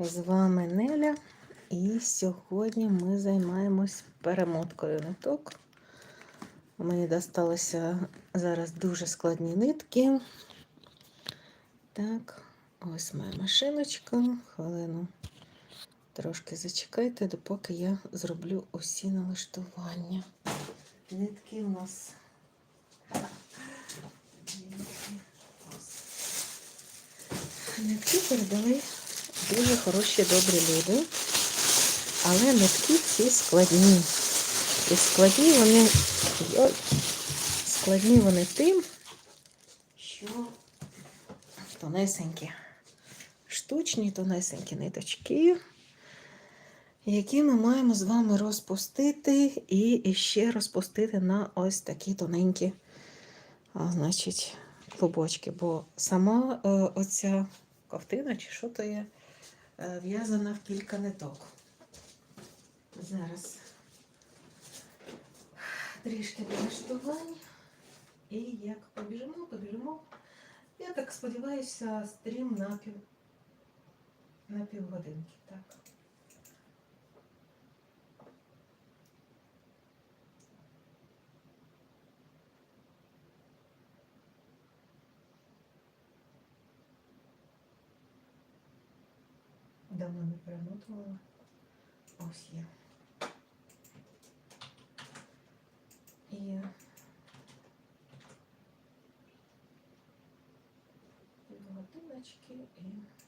З вами Неля, і сьогодні ми займаємось перемоткою ниток. Мені досталося зараз дуже складні нитки. Так, ось моя машиночка. Хвилину трошки зачекайте, допоки я зроблю усі налаштування. Нитки у нас. Нитки передали дуже хороші, добрі люди. Але нитки ці складні. І складні вони, йой, складні вони тим, що тонесенькі, штучні тонесенькі ниточки, які ми маємо з вами розпустити і ще розпустити на ось такі тоненькі, а, значить, клубочки. Бо сама е, оця ковтина, чи що то є, в'язана в кілька ниток. Зараз трішки налаштувань. І як побіжимо, побіжимо. Я так сподіваюся, стрім на пів на півгодинки. Так. Давно не перемотувала. Ось є. І годиночки і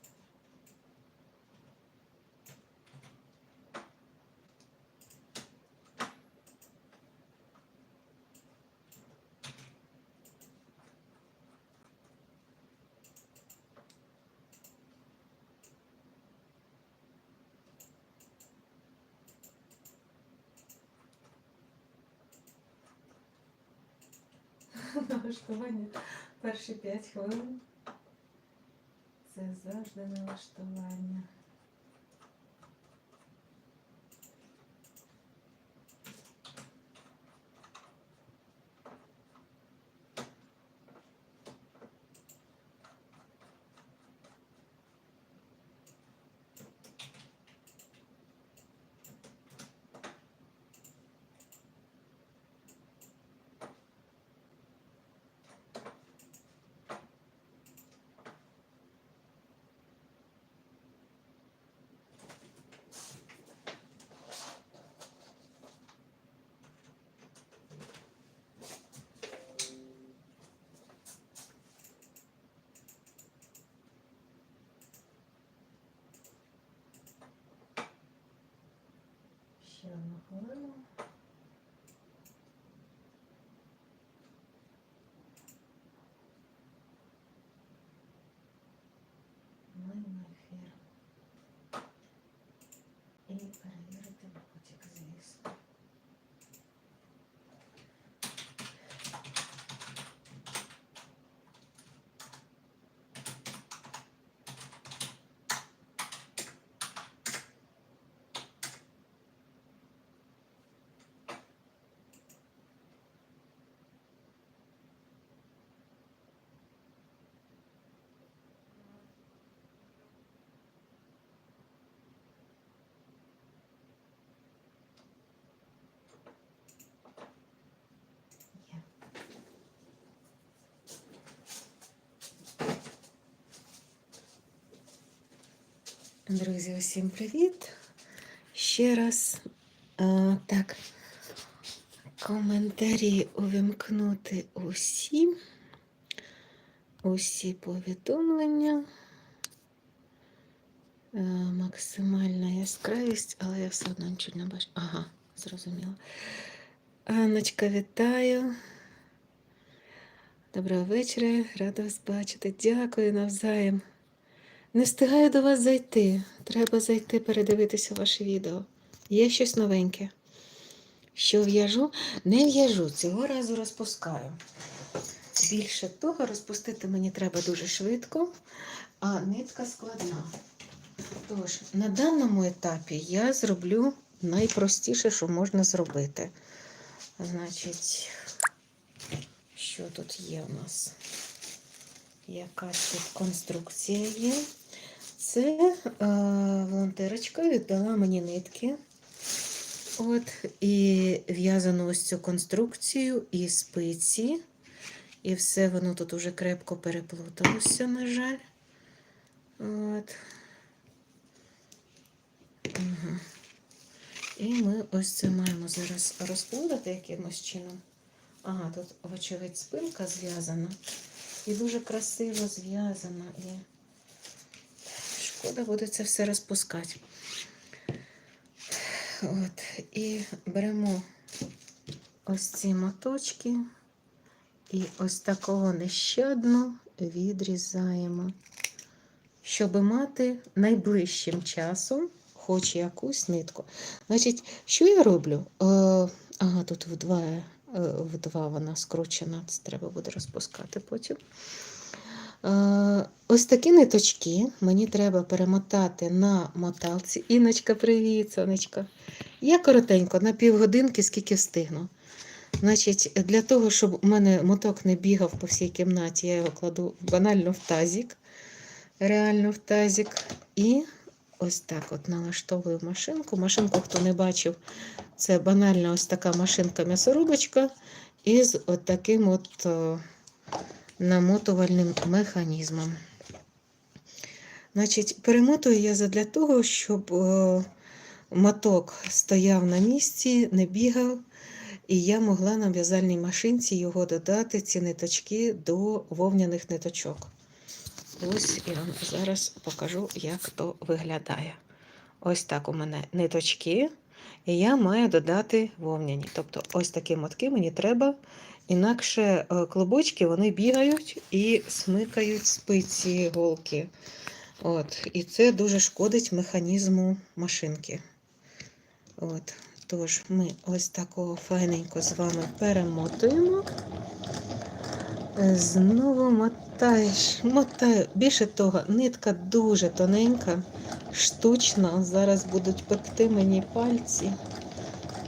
Налаштування перші 5 хвилин. Це завжди налаштування. Ще одну хвилину. Ми на ефір. І перевірити потік, звісно. Є. Друзі, усім привіт. Ще раз а, так, коментарі увімкнути усі, усі повідомлення. А, максимальна яскравість, але я все одно нічого не бачу. Ага, зрозуміла. Анночка, вітаю. Доброго вечора, рада вас бачити. Дякую навзаєм. Не встигаю до вас зайти. Треба зайти передивитися ваші відео. Є щось новеньке. Що в'яжу? Не в'яжу, цього разу розпускаю. Більше того, розпустити мені треба дуже швидко, а нитка складна. Тож, на даному етапі я зроблю найпростіше, що можна зробити. Значить, що тут є у нас? Якась тут конструкція є. Це е, Ірочка віддала мені нитки. От, і в'язану ось цю конструкцію, і спиці. І все воно тут уже крепко переплуталося, на жаль. От. Угу. І ми ось це маємо зараз розплутати якимось чином. Ага, тут, вочевидь, спинка зв'язана. І дуже красиво зв'язана. І шкода буде це все розпускати. От, і беремо ось ці моточки і ось такого нещадно відрізаємо, щоб мати найближчим часом хоч якусь нитку. Значить, що я роблю? Е, ага, тут в два, е, в два вона скручена, це треба буде розпускати потім. Е, ось такі ниточки мені треба перемотати на моталці. Іночка, привіт, сонечко. Я коротенько, на півгодинки, скільки встигну. Значить, для того, щоб у мене моток не бігав по всій кімнаті, я його кладу банально в тазик. Реально в тазик. І ось так от налаштовую машинку. Машинку, хто не бачив, це банальна ось така машинка-м'ясорубочка із от таким от о, намотувальним механізмом. Значить, перемотую я задля того, щоб о, моток стояв на місці, не бігав. І я могла на в'язальній машинці його додати, ці ниточки до вовняних ниточок. Ось я вам зараз покажу, як то виглядає. Ось так у мене ниточки, і я маю додати вовняні. Тобто, ось такі мотки мені треба. Інакше е, клубочки вони бігають і смикають спиці голки. От. І це дуже шкодить механізму машинки. От. Тож, ми ось такого файненько з вами перемотуємо. Знову мотаєш, мотаю. Більше того, нитка дуже тоненька, штучна. Зараз будуть пекти мені пальці.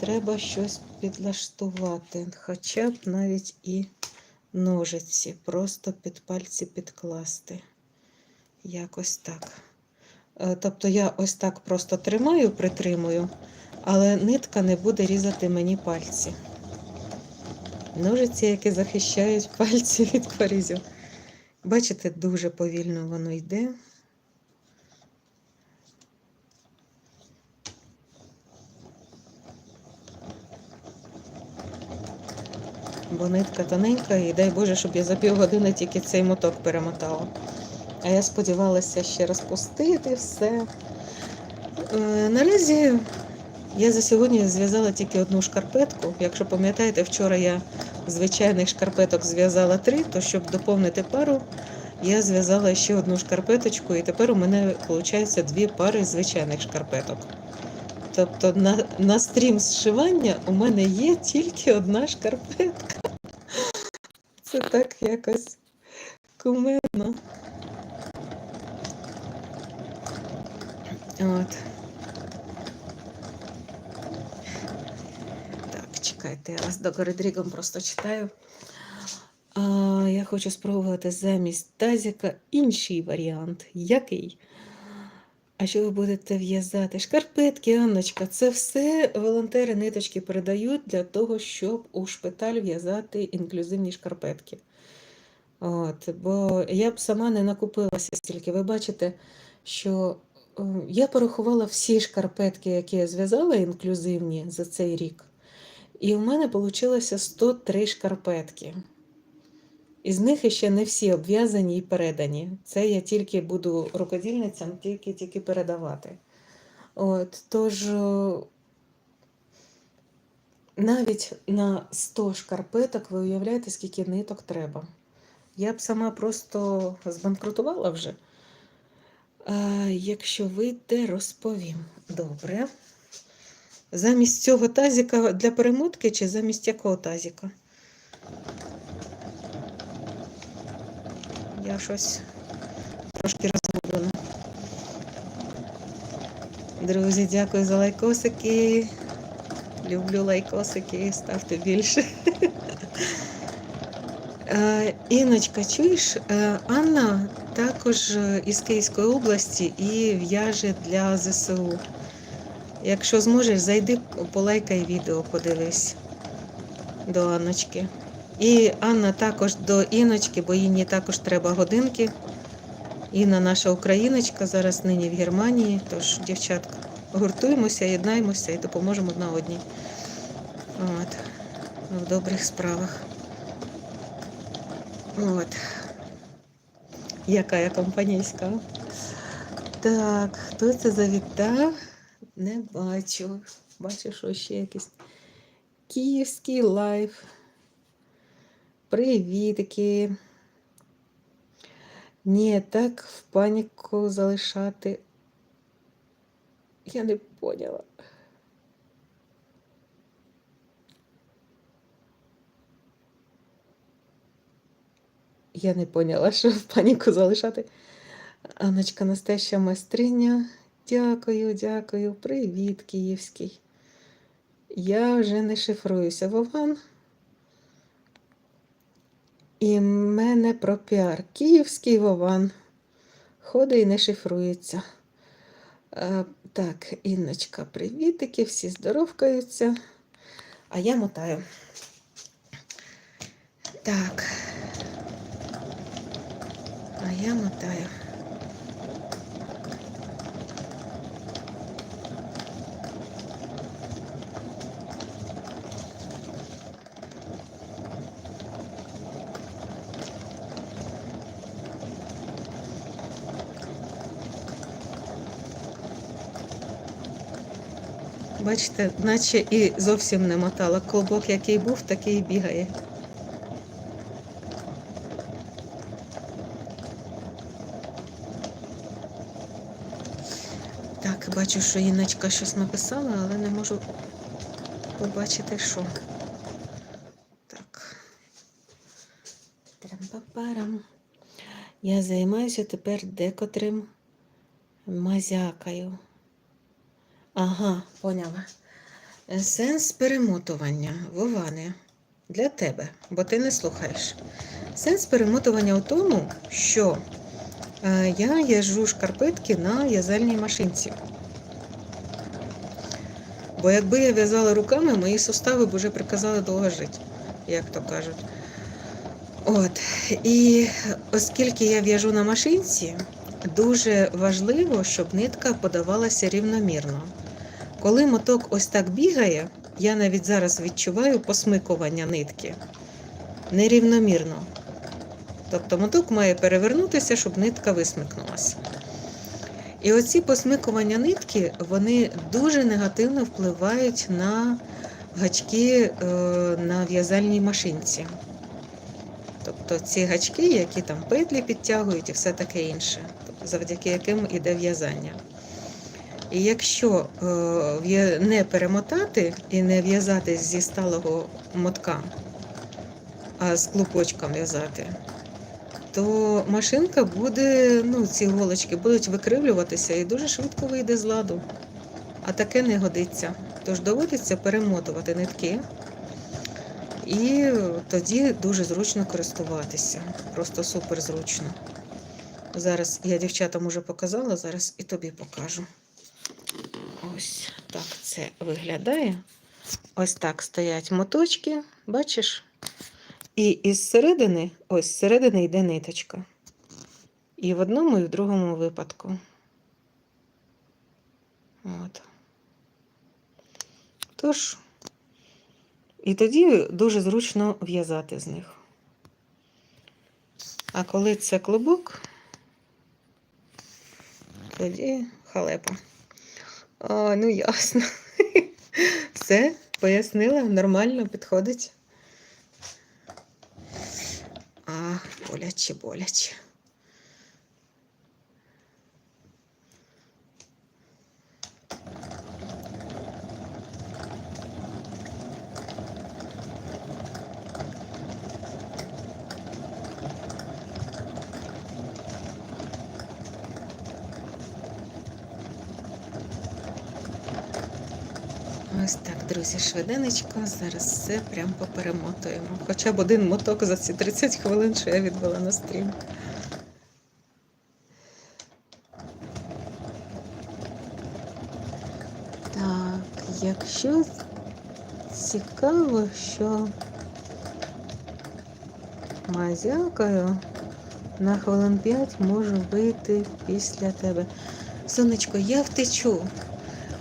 Треба щось підлаштувати, хоча б навіть і ножиці, просто під пальці підкласти. Якось так. Е, Тобто я ось так просто тримаю, притримую, але нитка не буде різати мені пальці. Ножиці, які захищають пальці від порізів. Бачите, дуже повільно воно йде. Бо нитка тоненька, і дай Боже, щоб я за півгодини тільки цей моток перемотала. А я сподівалася ще розпустити все. Е, Наразі я за сьогодні зв'язала тільки одну шкарпетку. Якщо пам'ятаєте, вчора я звичайних шкарпеток зв'язала три, то щоб доповнити пару, я зв'язала ще одну шкарпеточку, і тепер у мене виходить дві пари звичайних шкарпеток. Тобто на, на стрім зшивання у мене є тільки одна шкарпетка. Це так якось кумедно. От. Так, чекайте, я вас догори дрігом просто читаю. А, я хочу спробувати замість тазіка інший варіант. Який? А що ви будете в'язати? Шкарпетки, Анночка, це все волонтери ниточки передають для того, щоб у шпиталь в'язати інклюзивні шкарпетки. От, бо я б сама не накупилася стільки. Ви бачите, що е, я порахувала всі шкарпетки, які я зв'язала інклюзивні за цей рік. І в мене вийшло 103 шкарпетки. Із них ще не всі обв'язані і передані. Це я тільки буду рукодільницям тільки, тільки передавати. От, тож, навіть на 100 шкарпеток ви уявляєте, скільки ниток треба. Я б сама просто збанкрутувала вже. А, якщо вийде, розповім. Добре. Замість цього тазіка для перемотки чи замість якого тазіка? Я щось трошки розгублена. Друзі, дякую за лайкосики. Люблю лайкосики, ставте більше. Е, Іночка, чуєш, Е, Анна також е, із Київської області і в'яже для ЗСУ. Якщо зможеш, зайди, полайкай відео, подивись до Анночки. І Анна також до Іночки, бо їй також треба годинки. Інна наша україночка, зараз нині в Германії. Тож, дівчатка, гуртуємося, єднаємося і допоможемо одна одній. От. В добрих справах. От. Яка я компанійська. Так, хто це завітав? Не бачу. Бачу, що ще якийсь київський лайф. Привітки. Ні, так в паніку залишати. Я не поняла. Я не поняла, що в паніку залишати. Аночка Настеща майстриня. Дякую, дякую. Привіт, київський. Я вже не шифруюся Вован. І мене про піар. Київський Вован. Ходить і не шифрується. А, так, Інночка, привітики, всі здоровкаються. А я мотаю. Так. А я мотаю. Бачите, наче і зовсім не мотала. Колбок, який був, такий і бігає. Так, бачу, що Іночка щось написала, але не можу побачити, що. Так. Трам-па-парам. Я займаюся тепер декотрим мазякою. Ага, поняла. Сенс перемотування, Воване, для тебе, бо ти не слухаєш. Сенс перемотування у тому, що е, я в'яжу шкарпетки на в'язальній машинці. Бо якби я в'язала руками, мої сустави б вже приказали довго жити, як то кажуть. От. І оскільки я в'яжу на машинці, дуже важливо, щоб нитка подавалася рівномірно. Коли моток ось так бігає, я навіть зараз відчуваю посмикування нитки нерівномірно. Тобто моток має перевернутися, щоб нитка висмикнулася. І оці посмикування нитки вони дуже негативно впливають на гачки е, на в'язальній машинці. Тобто ці гачки, які там петлі підтягують і все таке інше, завдяки яким іде в'язання. І якщо е, не перемотати і не в'язати зі сталого мотка, а з клубочком в'язати, то машинка буде, ну, ці голочки будуть викривлюватися і дуже швидко вийде з ладу. А таке не годиться. Тож доводиться перемотувати нитки. І тоді дуже зручно користуватися. Просто супер зручно. Зараз я дівчатам уже показала, зараз і тобі покажу. Це виглядає. Ось так стоять моточки, бачиш? І із середини, ось з середини йде ниточка. І в одному, і в другому випадку. От. Тож, і тоді дуже зручно в'язати з них. А коли це клубок, тоді халепа. А, ну ясно. Все, пояснила, нормально підходить. А, боляче, боляче. Ось так, друзі, швиденечко. Зараз все прям поперемотуємо. Хоча б один моток за ці 30 хвилин, що я відвела на стрім. Так, якщо цікаво, що мазякою на хвилин 5 можу вийти після тебе. Сонечко, я втечу.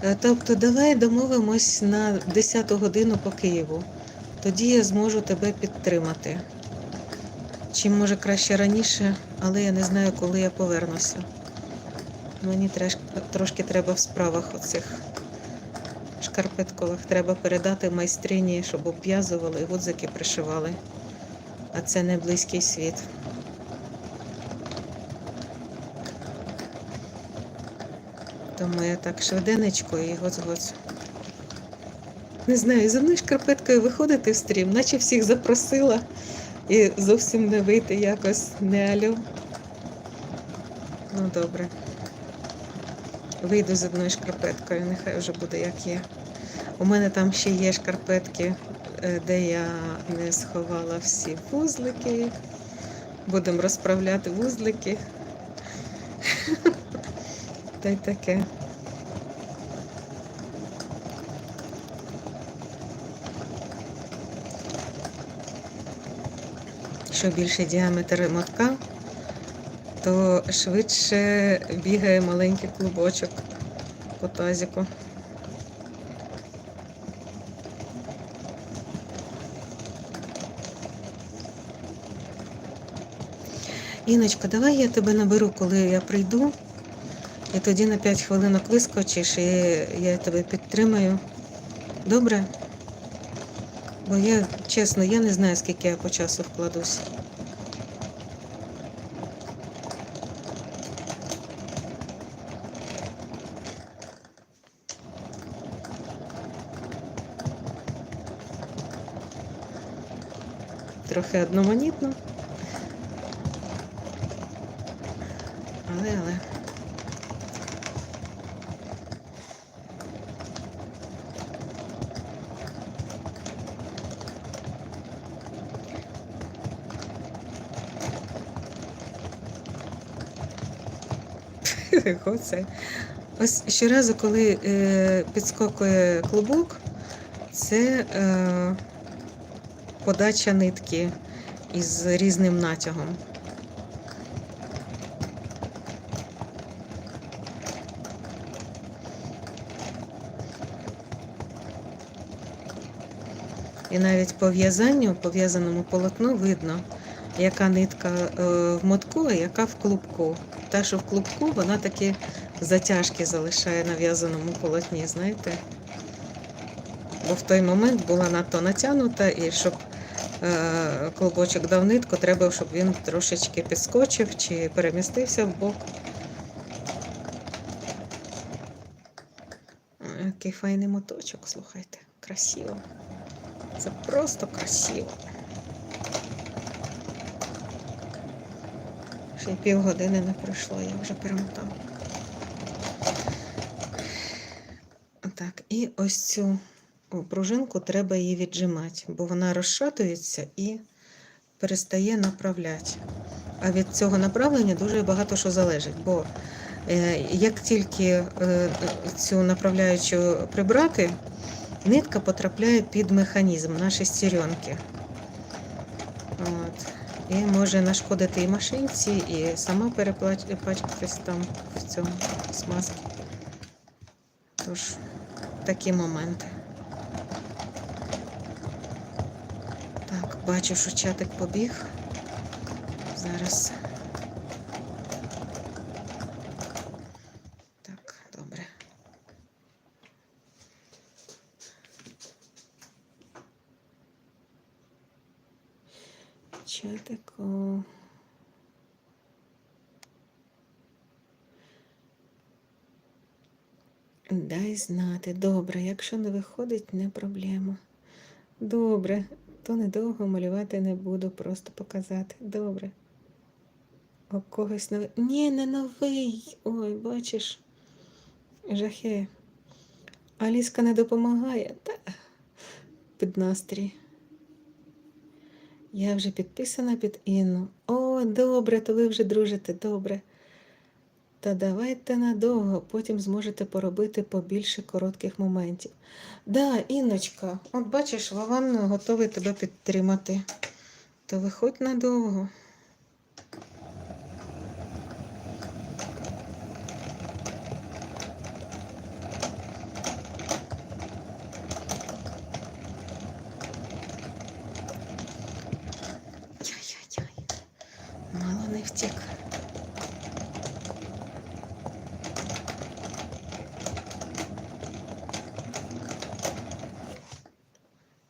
Е, Тобто, давай домовимось на 10 годину по Києву. Тоді я зможу тебе підтримати. Чи може краще раніше, але я не знаю, коли я повернуся. Мені трошки треба в справах оцих шкарпеткових. Треба передати майстрині, щоб обв'язували і гудзики пришивали. А це не близький світ. Тому я так швиденечко і гоц-гоц. Не знаю, за мною шкарпеткою виходити в стрім, наче всіх запросила і зовсім не вийти якось не алю. Ну добре. Вийду з одною шкарпеткою, нехай вже буде як є. У мене там ще є шкарпетки, е, де я не сховала всі вузлики. Будемо розправляти вузлики. Та й таке. Що більше діаметр мотка, то швидше бігає маленький клубочок по тазіку. Іночка, давай я тебе наберу, коли я прийду, і тоді на 5 хвилинок вискочиш, і я тебе підтримаю. Добре? Бо я, чесно, я не знаю, скільки я по часу вкладусь. Трохи одноманітно. Але, але. Оце. Ось щоразу, коли е, підскокує клубок, це е, подача нитки із різним натягом. І навіть по в'язанню, по в'язаному полотну видно, яка нитка е, в мотку, а яка в клубку. Та, що в клубку, вона такі затяжки залишає на в'язаному полотні, знаєте? Бо в той момент була надто натягнута, і щоб е, клубочок дав нитку, треба, щоб він трошечки підскочив чи перемістився в бок. Який файний моточок, слухайте, красиво. Це просто красиво. Ще й півгодини не пройшло, я вже перемотала. Так, і ось цю пружинку треба її віджимати, бо вона розшатується і перестає направляти. А від цього направлення дуже багато що залежить, бо е, як тільки е, цю направляючу прибрати, нитка потрапляє під механізм на шестеренки. От. І може нашкодити і машинці, і сама перепачкатись там в цьому смазці. Тож, такі моменти. Так, бачу, що чатик побіг. Зараз. Так, добре. Чатику. Дай знати. Добре, якщо не виходить, не проблема. Добре, то недовго малювати не буду, просто показати. Добре. У когось новий. Ні, не новий. Ой, бачиш. Жахи. Аліска не допомагає. Та під настрій. Я вже підписана під Інну. О, добре, то ви вже дружите, добре. Та давайте надовго, потім зможете поробити побільше коротких моментів. Да, Інночка, от бачиш, Вован готовий тебе підтримати. То виходь надовго. Яй-яй-яй. Мало не втік.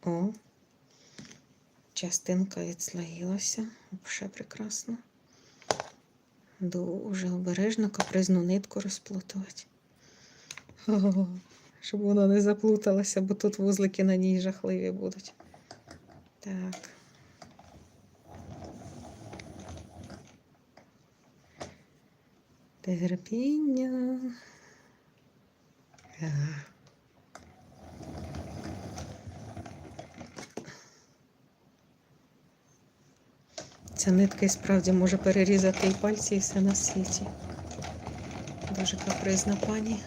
О, частинка відслоїлася. Вже прекрасно. Дуже обережно капризну нитку розплутувати. О, щоб вона не заплуталася, бо тут вузлики на ній жахливі будуть. Так. Терпіння. Ця нитка і справді може перерізати і пальці, і все на світі. Дуже капризна пані.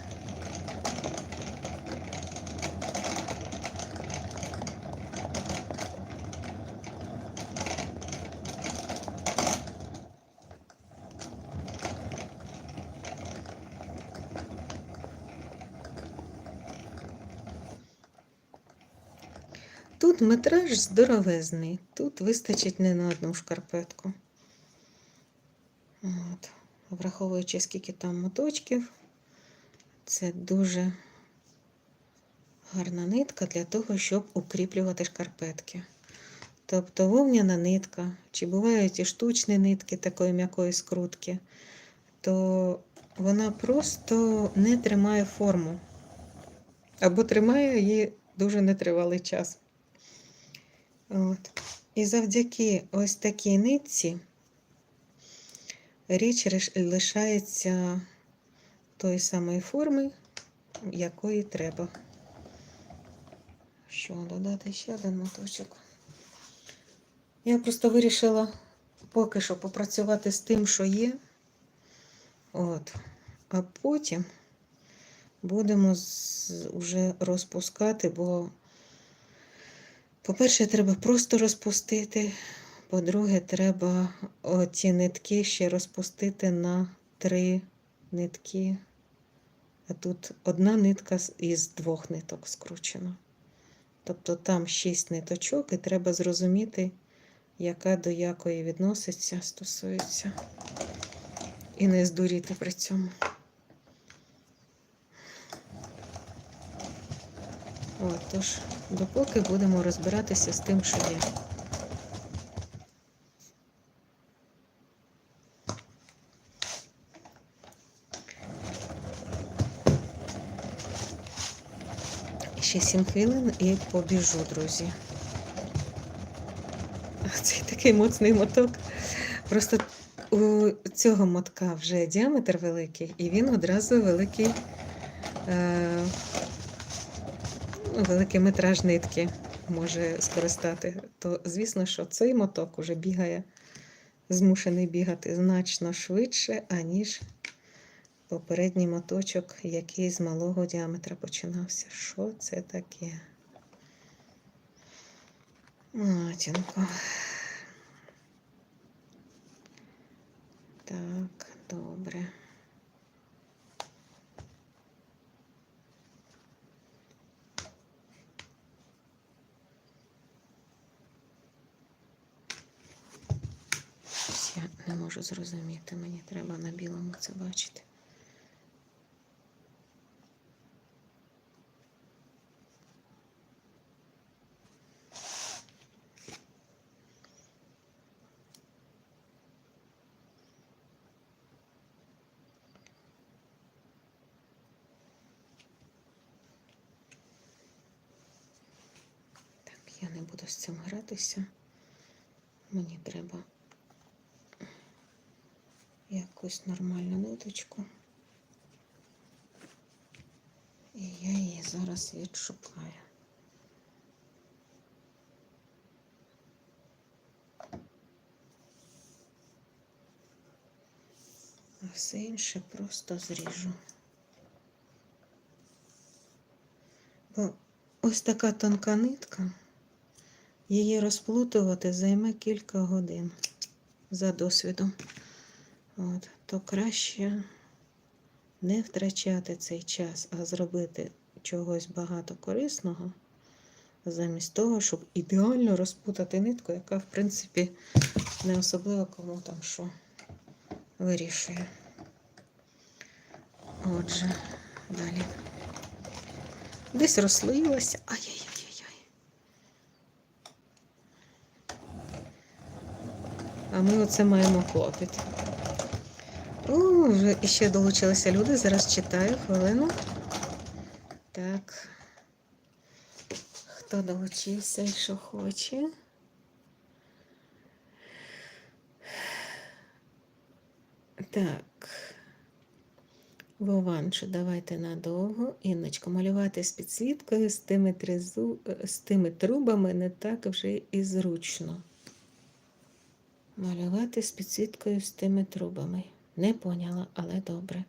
Метраж здоровезний, тут вистачить не на одну шкарпетку. От. Враховуючи, скільки там моточків, це дуже гарна нитка для того, щоб укріплювати шкарпетки. Тобто вовняна нитка, чи бувають і штучні нитки такої м'якої скрутки, то вона просто не тримає форму. Або тримає її дуже нетривалий час. От. І завдяки ось такій нитці річ лишається тої самої форми, якої треба. Що, додати ще один моточок? Я просто вирішила поки що попрацювати з тим, що є. От. А потім будемо вже розпускати, бо по-перше, треба просто розпустити. По-друге, треба ці нитки ще розпустити на три нитки. А тут одна нитка із двох ниток скручена. Тобто там шість ниточок, і треба зрозуміти, яка до якої відноситься, стосується. І не здуріти при цьому. От, допоки будемо розбиратися з тим, що є. Ще 7 хвилин і побіжу, друзі. Цей такий моцний моток. Просто у цього мотка вже діаметр великий, і він одразу великий. Е- великий метраж нитки може скористати, то звісно, що цей моток уже бігає, змушений бігати значно швидше, аніж попередній моточок, який з малого діаметра починався. Що це таке? Матінко. Так, добре. Щось Я не можу зрозуміти, мені треба на білому це бачити. Я не буду з цим гратися. Мені треба якусь нормальну ниточку. І я її зараз відшукаю. А все інше просто зріжу. Бо ось така тонка нитка, її розплутувати займе кілька годин за досвідом. От, то краще не втрачати цей час, а зробити чогось багато корисного, замість того, щоб ідеально розпутати нитку, яка, в принципі, не особливо кому там що вирішує. Отже, далі. Десь розслоїлася. Ай-яй-яй-яй. А ми оце маємо клопіт. О, вже іще долучилися люди. Зараз читаю хвилину. Так. Хто долучився і що хоче? Так. Вованчу, давайте надовго. Інночко, малювати з підсвіткою з тими, тризу... е, з тими трубами не так вже і зручно. Малювати з підсвіткою з тими трубами. Не поняла, але добре.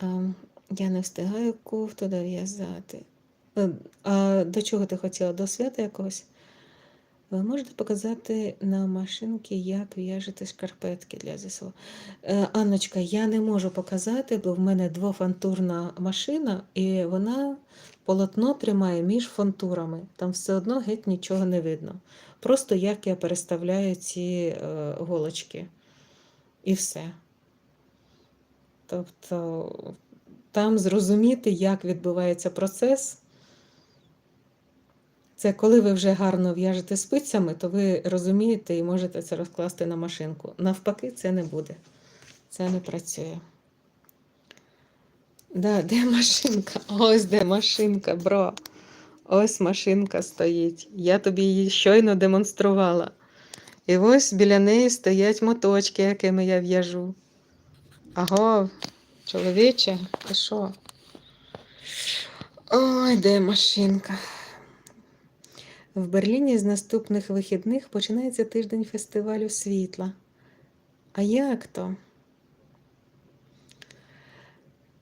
А, я не встигаю кофту дов'язати. Е, А до чого ти хотіла? До свята якогось? Ви можете показати на машинці, як в'яжете шкарпетки для ЗСУ? Е, Анночка, я не можу показати, бо в мене двофантурна машина, і вона полотно тримає між фантурами. Там все одно геть нічого не видно. Просто як я переставляю ці е, голочки. І все. Тобто там зрозуміти, як відбувається процес. Це коли ви вже гарно в'яжете спицями, то ви розумієте і можете це розкласти на машинку. Навпаки, це не буде. Це не працює. Да, де машинка? Ось де машинка, бро. Ось машинка стоїть. Я тобі її щойно демонструвала. І ось біля неї стоять моточки, якими я в'яжу. Аго, чоловіче, ти що? Ой, де машинка? В Берліні з наступних вихідних починається тиждень фестивалю світла. А як то?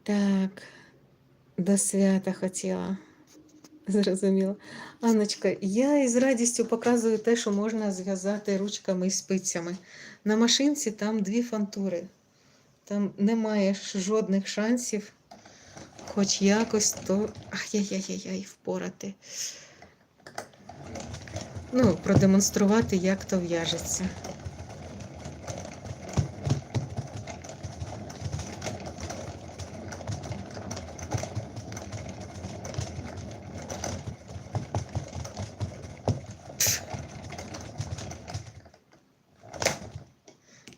Так, до свята хотіла. Зрозуміло. Анночка, я із радістю показую те, що можна зв'язати ручками і спицями. На машинці там дві фантури. Там немає жодних шансів, хоч якось то. Ай-яй-яй-яй, впорати. Ну, продемонструвати, як то в'яжеться.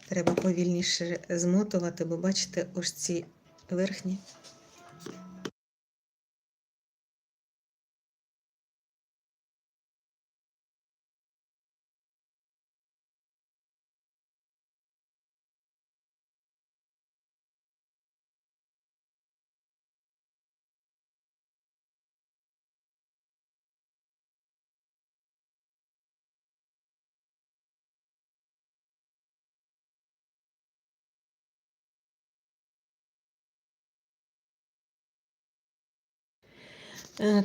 Треба повільніше змотувати, бо бачите, ось ці верхні.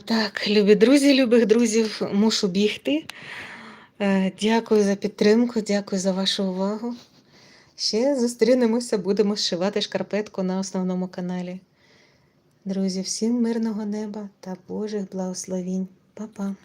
Так, любі друзі, любих друзів, мушу бігти. Е, Дякую за підтримку, дякую за вашу увагу. Ще зустрінемося, будемо зшивати шкарпетку на основному каналі. Друзі, всім мирного неба та Божих благословінь. Па-па!